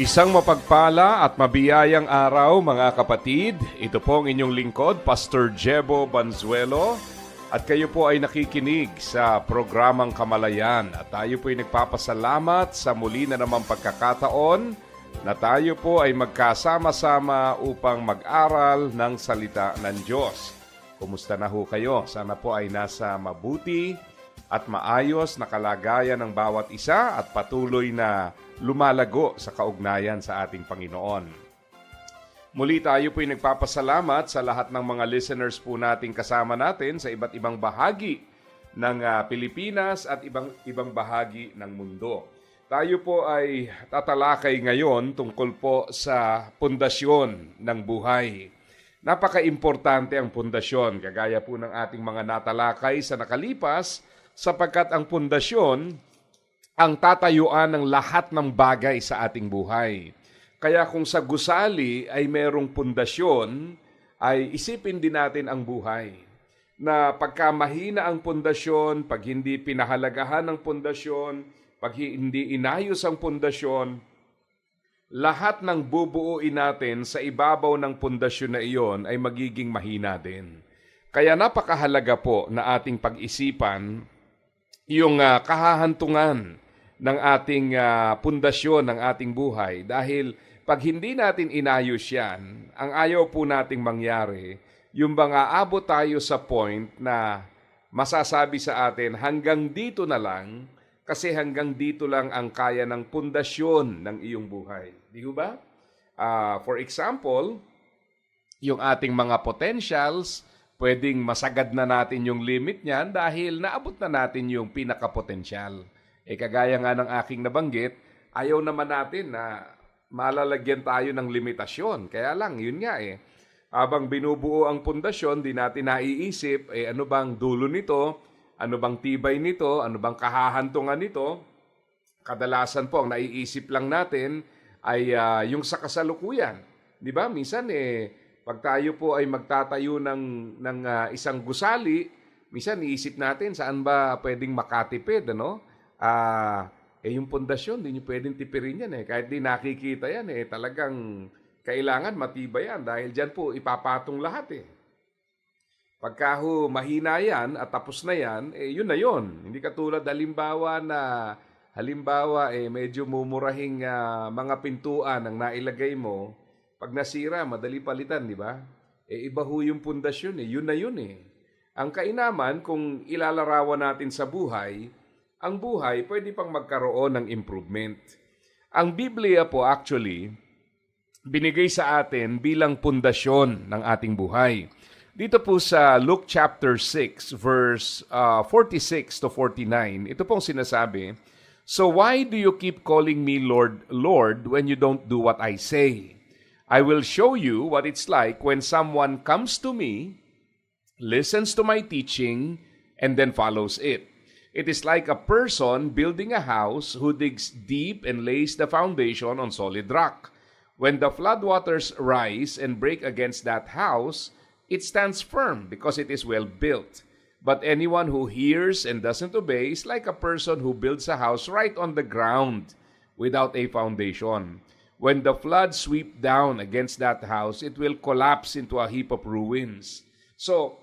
Isang mapagpala at mabiyayang araw mga kapatid. Ito po ang inyong lingkod, Pastor Jebo Banzuelo. At kayo po ay nakikinig sa programang Kamalayan. At tayo po ay nagpapasalamat sa muli na namang pagkakataon na tayo po ay magkasama-sama upang mag-aral ng salita ng Diyos. Kumusta na ho kayo? Sana po ay nasa mabuti at maayos na kalagayan ng bawat isa at patuloy na lumalago sa kaugnayan sa ating Panginoon. Muli tayo po'y nagpapasalamat sa lahat ng mga listeners po nating kasama natin sa iba't ibang bahagi ng ah, Pilipinas at ibang ibang bahagi ng mundo. Tayo po ay tatalakay ngayon tungkol po sa pundasyon ng buhay. Napaka-importante ang pundasyon, kagaya po ng ating mga natalakay sa nakalipas, sapagkat ang pundasyon ang tatayuan ng lahat ng bagay sa ating buhay. Kaya kung sa gusali ay merong pundasyon, ay isipin din natin ang buhay. Na pagka mahina ang pundasyon, pag hindi pinahalagahan ang pundasyon, pag hindi inayos ang pundasyon, lahat ng bubuuin natin sa ibabaw ng pundasyon na iyon ay magiging mahina din. Kaya napakahalaga po na ating pag-isipan yung ah, kahahantungan ng ating ah, pundasyon ng ating buhay dahil pag hindi natin inayos yan, ang ayaw po nating mangyari, yung bang aabot tayo sa point na masasabi sa atin hanggang dito na lang kasi hanggang dito lang ang kaya ng pundasyon ng iyong buhay. Di ba? Ah, for example, yung ating mga potentials, pwedeng masagad na natin yung limit niyan dahil naabot na natin yung pinaka-potential. Eh kagaya nga ng aking nabanggit, ayaw naman natin na malalagyan tayo ng limitasyon. Kaya lang, yun nga eh. Habang binubuo ang pundasyon, di natin naiisip, eh ano bang dulo nito? Ano bang tibay nito? Ano bang kahahantungan nito? Kadalasan po, ang naiisip lang natin ay ah, yung sa kasalukuyan. Di ba? Minsan eh, pag tayo po ay magtatayo ng, ng ah, isang gusali, minsan iisip natin saan ba pwedeng makatipid, ano? Ah, eh yung pundasyon, di nyo pwedeng tipirin yan eh. Kahit di nakikita yan eh, talagang kailangan matibay yan dahil dyan po ipapatong lahat eh. Pagka ho mahina yan at tapos na yan, eh yun na yun. Hindi katulad halimbawa na halimbawa eh medyo mumurahing ah, mga pintuan ang nailagay mo, pag nasira, madali palitan, di ba? Eh iba ho yung pundasyon eh, yun na yun eh. Ang kainaman kung ilalarawan natin sa buhay, ang buhay pwede pang magkaroon ng improvement. Ang Biblia po actually, binigay sa atin bilang pundasyon ng ating buhay. Dito po sa Luke chapter 6 verse uh, 46 to 49, ito pong sinasabi, So why do you keep calling me Lord, Lord when you don't do what I say? I will show you what it's like when someone comes to me, listens to my teaching, and then follows it. It is like a person building a house who digs deep and lays the foundation on solid rock. When the floodwaters rise and break against that house, it stands firm because it is well built. But anyone who hears and doesn't obey is like a person who builds a house right on the ground without a foundation. When the floods sweep down against that house, it will collapse into a heap of ruins. So,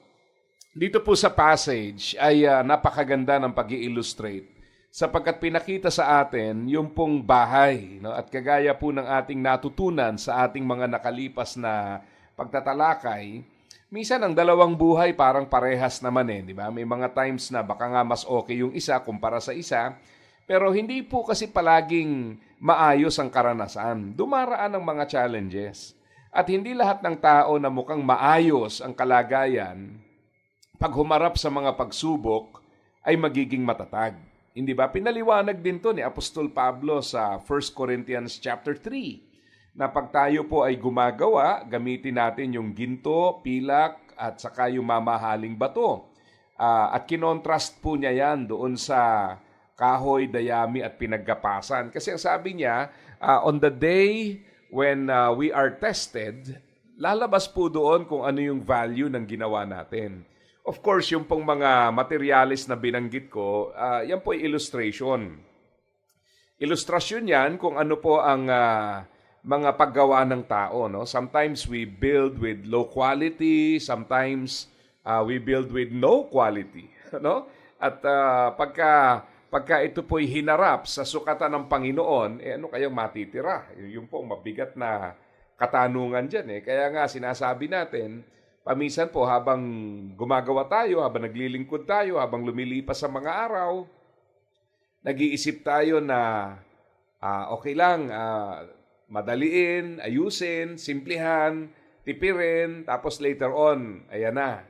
dito po sa passage ay ah, napakaganda ng pag illustrate sapagkat pinakita sa atin yung pong bahay no? at kagaya po ng ating natutunan sa ating mga nakalipas na pagtatalakay, minsan ang dalawang buhay parang parehas naman eh, di ba? May mga times na baka nga mas okay yung isa kumpara sa isa, pero hindi po kasi palaging maayos ang karanasan. Dumaraan ng mga challenges. At hindi lahat ng tao na mukhang maayos ang kalagayan, pag humarap sa mga pagsubok, ay magiging matatag. Hindi ba? Pinaliwanag din to ni Apostol Pablo sa 1 Corinthians chapter 3 na pag tayo po ay gumagawa, gamitin natin yung ginto, pilak, at saka yung mamahaling bato. Ah, at kinontrast po niya yan doon sa kahoy, dayami at pinaggapasan. Kasi ang sabi niya, ah, on the day when ah, we are tested, lalabas po doon kung ano yung value ng ginawa natin. Of course, yung pong mga materialis na binanggit ko, ah, yan po ay illustration. Ilustrasyon yan kung ano po ang ah, mga paggawa ng tao. No? Sometimes we build with low quality, sometimes ah, we build with no quality. No? At ah, pagka, pagka ito po'y hinarap sa sukatan ng Panginoon, eh ano kayang matitira? Yung pong mabigat na katanungan dyan. Eh. Kaya nga sinasabi natin, paminsan po habang gumagawa tayo, habang naglilingkod tayo, habang lumilipas sa mga araw, nag-iisip tayo na ah, okay lang, ah, madaliin, ayusin, simplihan, tipirin, tapos later on, ayan na.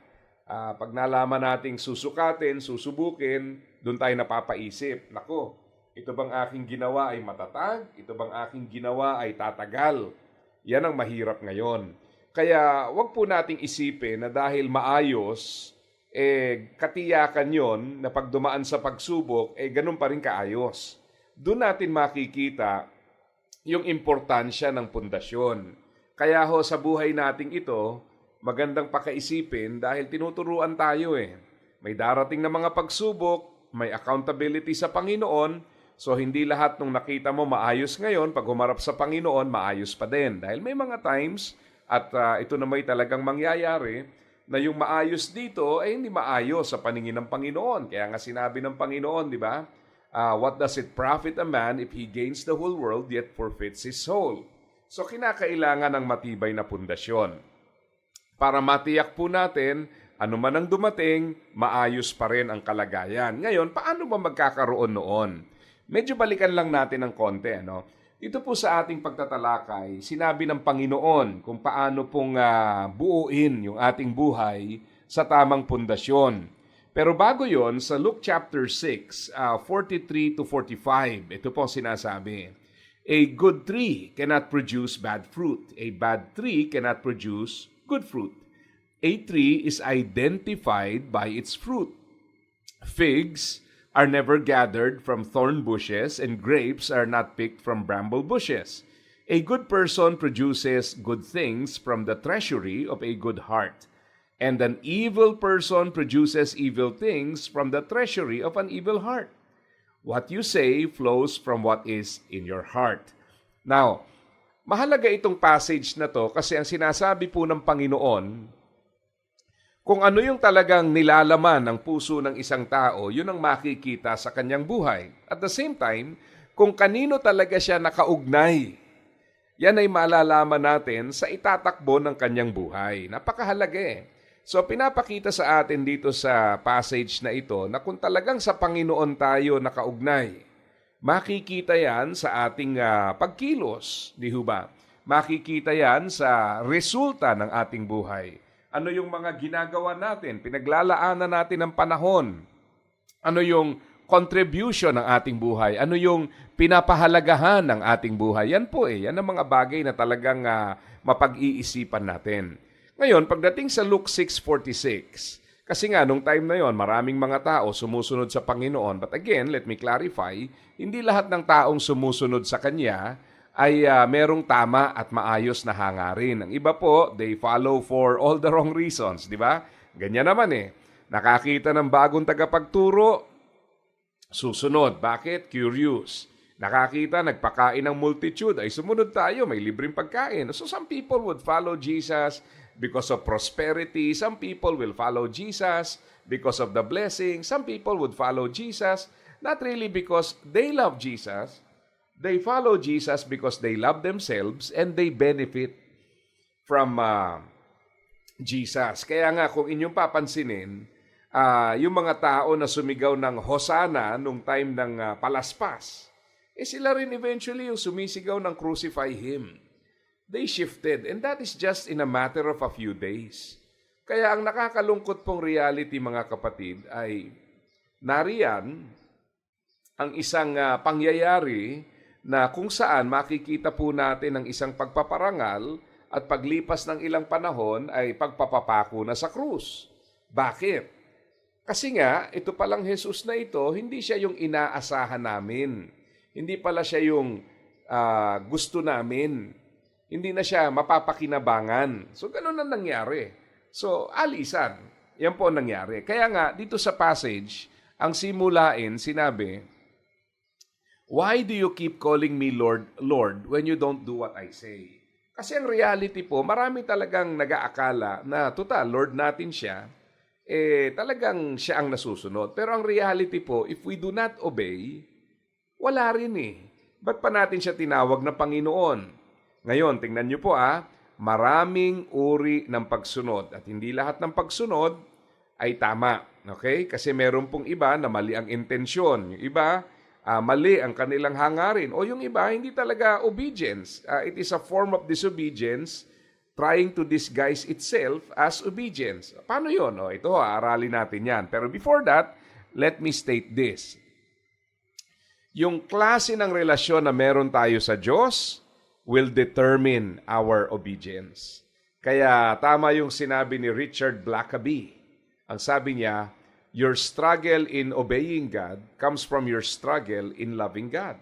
Ah, pag nalaman nating susukatin, susubukin, doon tayo napapaisip, nako, ito bang aking ginawa ay matatag? Ito bang aking ginawa ay tatagal? Yan ang mahirap ngayon. Kaya wag po nating isipin na dahil maayos, eh katiyakan yon na pag dumaan sa pagsubok, eh ganun pa rin kaayos. Doon natin makikita yung importansya ng pundasyon. Kaya ho sa buhay nating ito, magandang pakaisipin dahil tinuturuan tayo eh. May darating na mga pagsubok, may accountability sa Panginoon, so hindi lahat nung nakita mo maayos ngayon, pag humarap sa Panginoon, maayos pa din. Dahil may mga times, at ah, ito na may talagang mangyayari, na yung maayos dito ay hindi maayos sa paningin ng Panginoon. Kaya nga sinabi ng Panginoon, di ba? Ah, what does it profit a man if he gains the whole world yet forfeits his soul? So kinakailangan ng matibay na pundasyon. Para matiyak po natin, ano man ang dumating, maayos pa rin ang kalagayan. Ngayon, paano ba magkakaroon noon? Medyo balikan lang natin ng konti. Ano? Dito po sa ating pagtatalakay, sinabi ng Panginoon kung paano pong ah, buuin yung ating buhay sa tamang pundasyon. Pero bago yon sa Luke chapter 6, ah, 43 to 45, ito po sinasabi. A good tree cannot produce bad fruit. A bad tree cannot produce good fruit. A tree is identified by its fruit. Figs are never gathered from thorn bushes, and grapes are not picked from bramble bushes. A good person produces good things from the treasury of a good heart, and an evil person produces evil things from the treasury of an evil heart. What you say flows from what is in your heart. Now, mahalaga itong passage na to kasi ang sinasabi po ng Panginoon, kung ano yung talagang nilalaman ng puso ng isang tao, yun ang makikita sa kanyang buhay. At the same time, kung kanino talaga siya nakaugnay, yan ay malalaman natin sa itatakbo ng kanyang buhay. Napakahalaga eh. So pinapakita sa atin dito sa passage na ito na kung talagang sa Panginoon tayo nakaugnay, makikita yan sa ating ah, pagkilos, di ba? Makikita yan sa resulta ng ating buhay. Ano yung mga ginagawa natin? Pinaglalaanan natin ng panahon. Ano yung contribution ng ating buhay? Ano yung pinapahalagahan ng ating buhay? Yan po eh. Yan ang mga bagay na talagang ah, mapag-iisipan natin. Ngayon, pagdating sa Luke 6.46, kasi nga, nung time na yon, maraming mga tao sumusunod sa Panginoon. But again, let me clarify, hindi lahat ng taong sumusunod sa Kanya ay ah, merong tama at maayos na hangarin. Ang iba po, they follow for all the wrong reasons, di ba? Ganyan naman eh. Nakakita ng bagong tagapagturo, susunod. Bakit? Curious. Nakakita, nagpakain ng multitude, ay sumunod tayo, may libreng pagkain. So some people would follow Jesus because of prosperity. Some people will follow Jesus because of the blessing. Some people would follow Jesus not really because they love Jesus. They follow Jesus because they love themselves and they benefit from uh, Jesus. Kaya nga kung inyong papansinin, ah, yung mga tao na sumigaw ng Hosana nung time ng ah, palaspas, eh sila rin eventually yung sumisigaw ng crucify him. They shifted and that is just in a matter of a few days. Kaya ang nakakalungkot pong reality mga kapatid ay nariyan ang isang ah, pangyayari na kung saan makikita po natin ang isang pagpaparangal at paglipas ng ilang panahon ay pagpapapako na sa krus. Bakit? Kasi nga, ito palang Jesus na ito, hindi siya yung inaasahan namin. Hindi pala siya yung ah, gusto namin. Hindi na siya mapapakinabangan. So, ganun na nangyari. So, alisan. Yan po ang nangyari. Kaya nga, dito sa passage, ang simulain, sinabi, Why do you keep calling me Lord, Lord, when you don't do what I say? Kasi ang reality po, marami talagang nag-aakala na, total, Lord natin siya, eh, talagang siya ang nasusunod. Pero ang reality po, if we do not obey, wala rin eh. Ba't pa natin siya tinawag na Panginoon? Ngayon, tingnan niyo po ah, maraming uri ng pagsunod at hindi lahat ng pagsunod ay tama. Okay? Kasi meron pong iba na mali ang intensyon. Yung iba, ah, mali ang kanilang hangarin. O yung iba, hindi talaga obedience. Ah, it is a form of disobedience trying to disguise itself as obedience. Paano yun? O, ito, aralin natin yan. Pero before that, let me state this. Yung klase ng relasyon na meron tayo sa Diyos will determine our obedience. Kaya tama yung sinabi ni Richard Blackaby. Ang sabi niya, your struggle in obeying God comes from your struggle in loving God.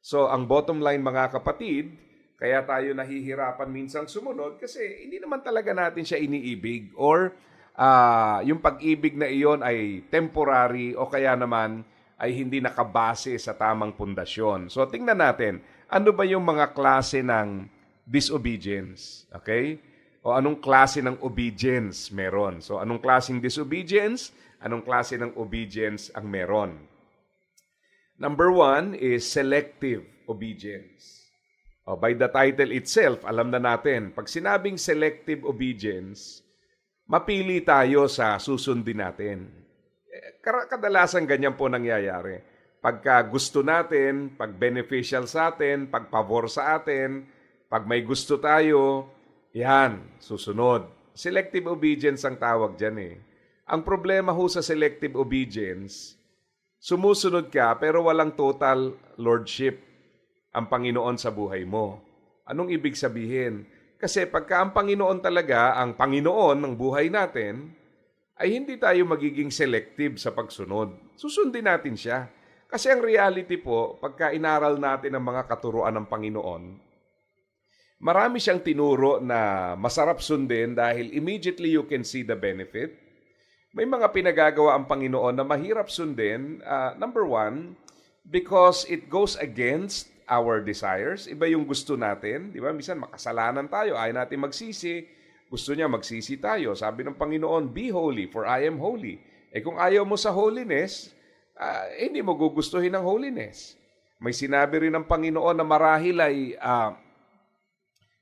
So ang bottom line mga kapatid, kaya tayo nahihirapan minsang sumunod kasi hindi naman talaga natin siya iniibig or ah, yung pag-ibig na iyon ay temporary o kaya naman ay hindi nakabase sa tamang pundasyon. So tingnan natin, ano ba yung mga klase ng disobedience? Okay? O anong klase ng obedience meron? So anong klaseng disobedience? Anong klase ng obedience ang meron? Number one is selective obedience. O, by the title itself, alam na natin, pag sinabing selective obedience, mapili tayo sa susundin natin. Eh, Kadalasan ganyan po nangyayari. Pagka gusto natin, pag beneficial sa atin, pag pabor sa atin, pag may gusto tayo, yan, susunod. Selective obedience ang tawag dyan eh. Ang problema ho sa selective obedience, sumusunod ka pero walang total lordship ang Panginoon sa buhay mo. Anong ibig sabihin? Kasi pagka ang Panginoon talaga ang Panginoon ng buhay natin, ay hindi tayo magiging selective sa pagsunod. Susundin natin siya. Kasi ang reality po, pagka inaral natin ang mga katuruan ng Panginoon, marami siyang tinuro na masarap sundin dahil immediately you can see the benefit. May mga pinagagawa ang Panginoon na mahirap sundin. Ah, number one, because it goes against our desires. Iba yung gusto natin. Di ba? Minsan makasalanan tayo. Ayaw natin magsisi. Gusto niya magsisi tayo. Sabi ng Panginoon, Be holy, for I am holy. Eh kung ayaw mo sa holiness, eh, hindi mo gugustuhin ang holiness. May sinabi rin ng Panginoon na marahil ay ah,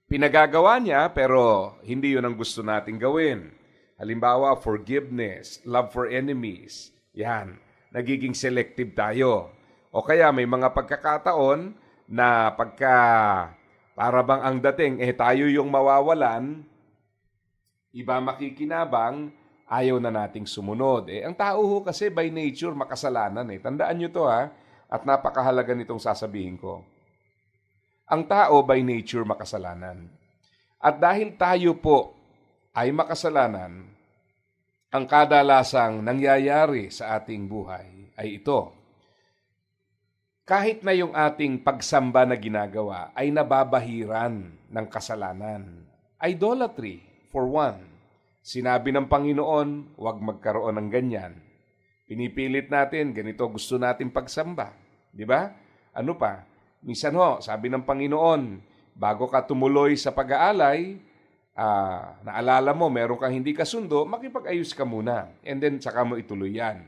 pinagagawa niya pero hindi yun ang gusto nating gawin. Halimbawa, forgiveness, love for enemies. Yan, nagiging selective tayo. O kaya may mga pagkakataon na pagka para bang ang dating, eh tayo yung mawawalan, iba makikinabang, ayaw na nating sumunod. Eh, ang tao ho kasi by nature makasalanan eh. Tandaan nyo to ha, at napakahalaga nitong sasabihin ko. Ang tao by nature makasalanan. At dahil tayo po ay makasalanan, ang kadalasang nangyayari sa ating buhay ay ito. Kahit na yung ating pagsamba na ginagawa ay nababahiran ng kasalanan. Idolatry, for one. Sinabi ng Panginoon, huwag magkaroon ng ganyan. Pinipilit natin, ganito gusto natin pagsamba. Di ba? Ano pa? Minsan ho, sabi ng Panginoon, bago ka tumuloy sa pag-aalay, ah, naalala mo, meron kang hindi kasundo, makipag-ayos ka muna. And then, saka mo ituloy yan.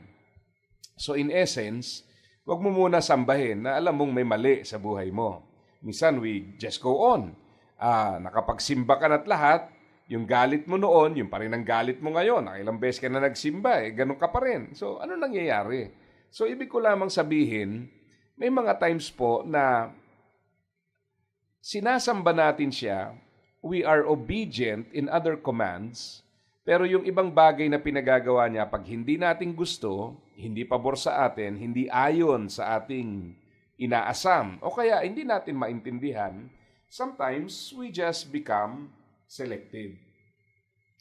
So in essence, wag mo muna sambahin na alam mong may mali sa buhay mo. Minsan, we just go on. Ah, nakapagsimba ka na't lahat, yung galit mo noon, yung pa rin ang galit mo ngayon. Nakailang beses ka na nagsimba, eh, ganun ka pa rin. So, ano nangyayari? So, ibig ko lamang sabihin, may mga times po na sinasamba natin siya, we are obedient in other commands, Pero yung ibang bagay na pinagagawa niya, pag hindi natin gusto, hindi pabor sa atin, hindi ayon sa ating inaasam, o kaya hindi natin maintindihan, sometimes we just become selective.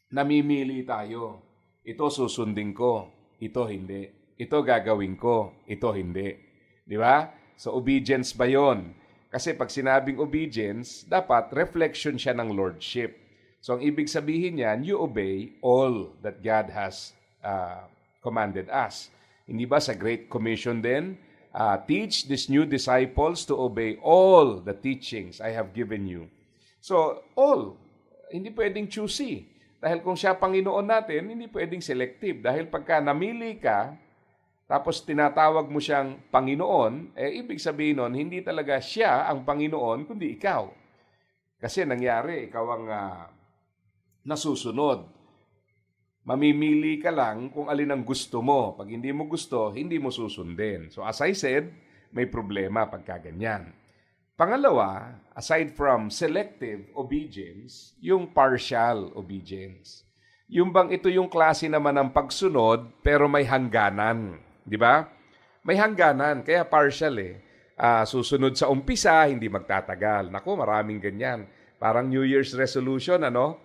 Namimili tayo. Ito susundin ko, ito hindi. Ito gagawin ko, ito hindi. Di ba? So obedience ba yon? Kasi pag sinabing obedience, dapat reflection siya ng lordship. So ang ibig sabihin niyan, you obey all that God has uh, commanded us. Hindi ba sa Great Commission din, uh, teach these new disciples to obey all the teachings I have given you. So, all. Hindi pwedeng choosy. Dahil kung siya Panginoon natin, hindi pwedeng selective. Dahil pagka namili ka, tapos tinatawag mo siyang Panginoon, eh ibig sabihin nun, hindi talaga siya ang Panginoon, kundi ikaw. Kasi nangyari, ikaw ang uh, nasusunod. Mamimili ka lang kung alin ang gusto mo. Pag hindi mo gusto, hindi mo susundin. So as I said, may problema pagka ganyan. Pangalawa, aside from selective obedience, yung partial obedience. Yung bang ito yung klase naman ng pagsunod pero may hangganan. Di ba? May hangganan, kaya partial eh. Uh, susunod sa umpisa, hindi magtatagal. Nako, maraming ganyan. Parang New Year's resolution, ano?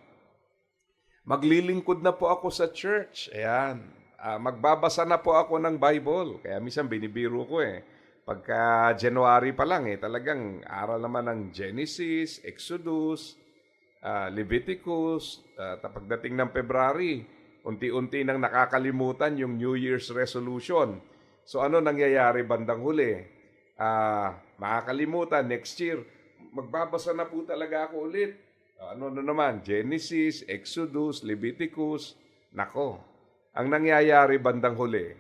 Maglilingkod na po ako sa church. Ayan. Uh, magbabasa na po ako ng Bible. Kaya minsan binibiro ko eh. Pagka January pa lang eh, talagang aral naman ng Genesis, Exodus, uh, Leviticus. Uh, pagdating ng February, unti-unti nang nakakalimutan yung New Year's resolution. So ano nangyayari bandang huli? Uh, makakalimutan next year, magbabasa na po talaga ako ulit. Ano na naman? Genesis, Exodus, Leviticus. Nako, ang nangyayari bandang huli,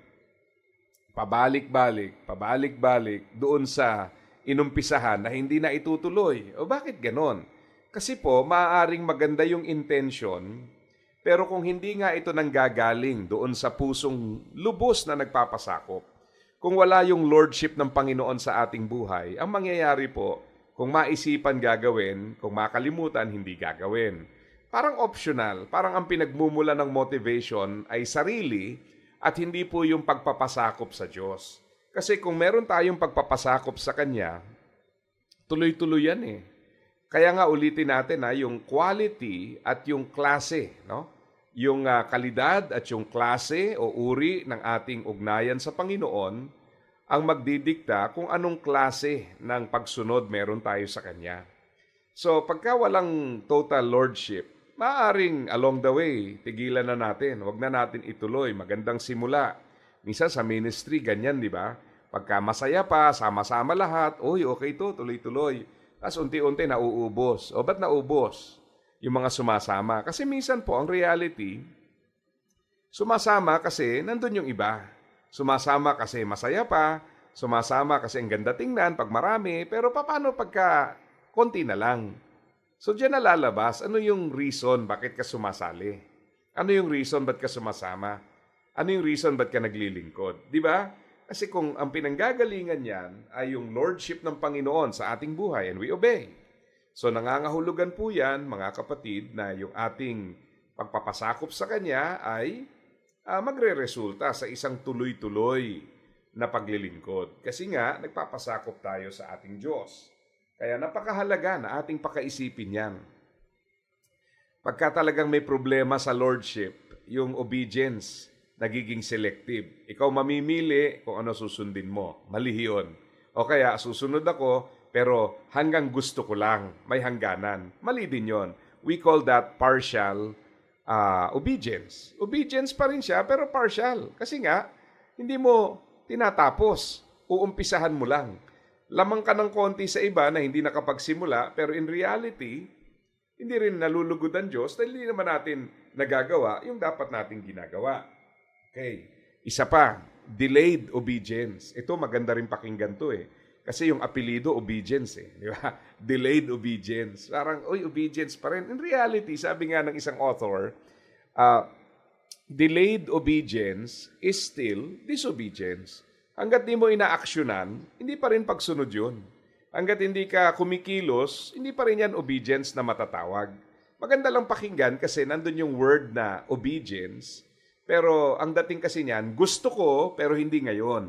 pabalik-balik, pabalik-balik doon sa inumpisahan na hindi na itutuloy. O bakit ganon? Kasi po, maaaring maganda yung intention, pero kung hindi nga ito nanggagaling doon sa pusong lubos na nagpapasakop, kung wala yung lordship ng Panginoon sa ating buhay, ang mangyayari po, kung maisipan gagawin, kung makalimutan, hindi gagawin. Parang optional, parang ang pinagmumula ng motivation ay sarili at hindi po yung pagpapasakop sa Diyos. Kasi kung meron tayong pagpapasakop sa Kanya, tuloy-tuloy yan eh. Kaya nga ulitin natin ha, yung quality at yung klase, no? Yung uh, kalidad at yung klase o uri ng ating ugnayan sa Panginoon ang magdidikta kung anong klase ng pagsunod meron tayo sa Kanya. So pagka walang total lordship, maaring along the way, tigilan na natin. Huwag na natin ituloy. Magandang simula. Minsan sa ministry, ganyan, di ba? Pagka masaya pa, sama-sama lahat, oy, okay to, tuloy-tuloy. Tapos unti-unti nauubos. O ba't naubos? Yung mga sumasama. Kasi minsan po, ang reality, sumasama kasi nandun yung iba. Sumasama kasi masaya pa, sumasama kasi ang ganda tingnan pag marami, pero paano pagka konti na lang? So diyan nalalabas, ano yung reason bakit ka sumasali? Ano yung reason ba't ka sumasama? Ano yung reason ba't ka naglilingkod? Di ba? Kasi kung ang pinanggagalingan niyan ay yung lordship ng Panginoon sa ating buhay and we obey. So nangangahulugan po yan, mga kapatid, na yung ating pagpapasakop sa Kanya ay uh, magre-resulta sa isang tuloy-tuloy na paglilingkod. Kasi nga, nagpapasakop tayo sa ating Diyos. Kaya napakahalaga na ating pakaisipin yan. Pagka talagang may problema sa Lordship, yung obedience, nagiging selective. Ikaw mamimili kung ano susundin mo. Mali yun. O kaya, susunod ako, pero hanggang gusto ko lang, may hangganan. Mali din yon. We call that partial uh, obedience. Obedience pa rin siya, pero partial. Kasi nga, hindi mo tinatapos. Uumpisahan mo lang. Lamang ka ng konti sa iba na hindi nakapagsimula, pero in reality, hindi rin nalulugod ang Diyos dahil hindi naman natin nagagawa yung dapat nating ginagawa. Okay. Isa pa, delayed obedience. Ito maganda rin pakinggan to eh. Kasi yung apelido, obedience eh. Di ba? Delayed obedience. Parang, oy, obedience pa rin. In reality, sabi nga ng isang author, uh, delayed obedience is still disobedience. Hanggat di mo inaaksyonan, hindi pa rin pagsunod yun. Hanggat hindi ka kumikilos, hindi pa rin yan obedience na matatawag. maganda lang pakinggan kasi nandun yung word na obedience. Pero ang dating kasi niyan, gusto ko pero hindi ngayon.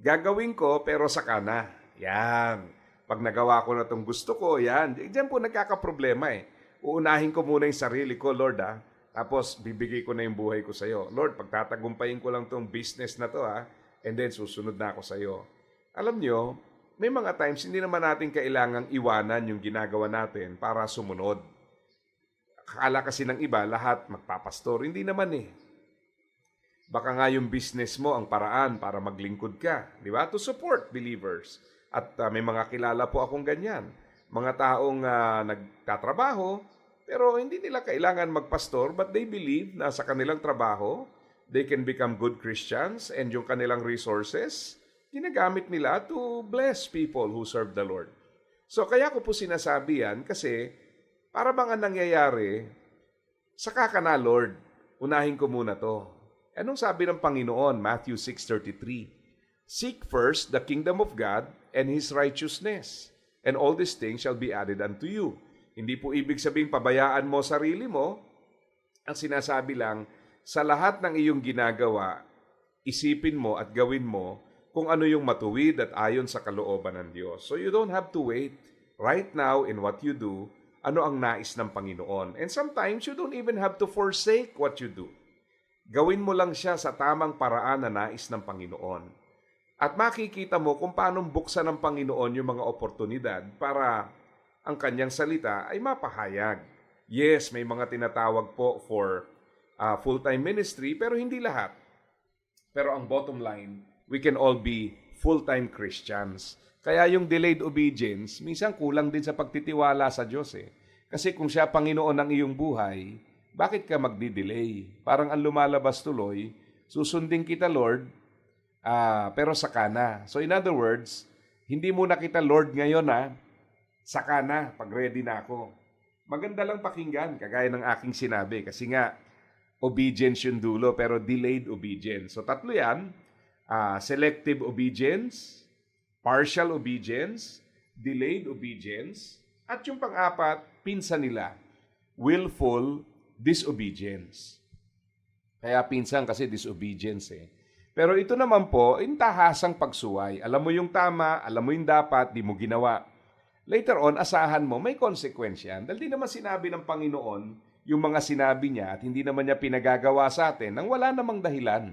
Gagawin ko pero saka na. Yan. Pag nagawa ko na itong gusto ko, yan. Diyan po nagkakaproblema eh. Uunahin ko muna yung sarili ko, Lord ah. Tapos bibigay ko na yung buhay ko sa'yo. Lord, pagtatagumpayin ko lang tong business na to ha. And then susunod na ako sa'yo. Alam nyo, may mga times hindi naman natin kailangang iwanan yung ginagawa natin para sumunod. Akala kasi ng iba, lahat magpapastor. Hindi naman eh. Baka nga yung business mo ang paraan para maglingkod ka. Di ba? To support believers. At uh, may mga kilala po akong ganyan. Mga taong uh, nagtatrabaho, pero hindi nila kailangan magpastor, but they believe na sa kanilang trabaho, they can become good Christians and yung kanilang resources, ginagamit nila to bless people who serve the Lord. So kaya ko po sinasabi yan kasi para bang ang nangyayari, saka ka na Lord, unahin ko muna to. Anong sabi ng Panginoon, Matthew 6.33? Seek first the kingdom of God and His righteousness, and all these things shall be added unto you. Hindi po ibig sabihin pabayaan mo sarili mo. Ang sinasabi lang, sa lahat ng iyong ginagawa, isipin mo at gawin mo kung ano yung matuwid at ayon sa kalooban ng Diyos. So you don't have to wait. Right now, in what you do, ano ang nais ng Panginoon. And sometimes, you don't even have to forsake what you do. Gawin mo lang siya sa tamang paraan na nais ng Panginoon. At makikita mo kung paano buksan ng Panginoon yung mga oportunidad para ang kanyang salita ay mapahayag. Yes, may mga tinatawag po for uh, full-time ministry, pero hindi lahat. Pero ang bottom line, we can all be full-time Christians. Kaya yung delayed obedience, minsan kulang din sa pagtitiwala sa Diyos eh. Kasi kung siya Panginoon ng iyong buhay, bakit ka magdi-delay? Parang ang lumalabas tuloy, susundin kita Lord, ah, pero saka na. So in other words, hindi mo na kita Lord ngayon ha, saka na, pag ready na ako. Maganda lang pakinggan, kagaya ng aking sinabi, kasi nga, obedience yung dulo, pero delayed obedience. So tatlo yan, ah, selective obedience, partial obedience, delayed obedience, at yung pang-apat, pinsan nila, willful disobedience. Kaya pinsan kasi disobedience eh. Pero ito naman po, intahasang pagsuway. Alam mo yung tama, alam mo yung dapat, di mo ginawa. Later on, asahan mo, may konsekwensya. Dahil di naman sinabi ng Panginoon yung mga sinabi niya at hindi naman niya pinagagawa sa atin nang wala namang dahilan.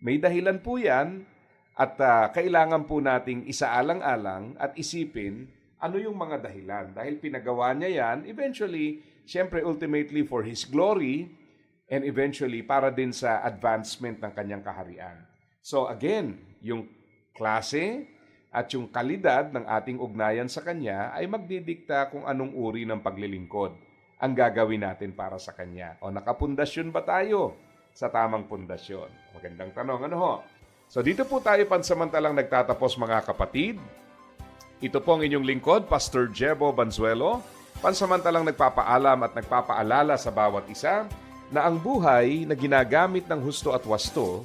May dahilan po yan at ah, kailangan po nating isaalang-alang at isipin ano yung mga dahilan. Dahil pinagawa niya yan, eventually, syempre ultimately for His glory and eventually para din sa advancement ng kanyang kaharian. So again, yung klase at yung kalidad ng ating ugnayan sa Kanya ay magdidikta kung anong uri ng paglilingkod ang gagawin natin para sa Kanya. O nakapundasyon ba tayo sa tamang pundasyon? Magandang tanong, ano ho? So dito po tayo pansamantalang nagtatapos mga kapatid. Ito po ang inyong lingkod, Pastor Jebo Banzuelo, pansamantalang nagpapaalam at nagpapaalala sa bawat isa na ang buhay na ginagamit ng husto at wasto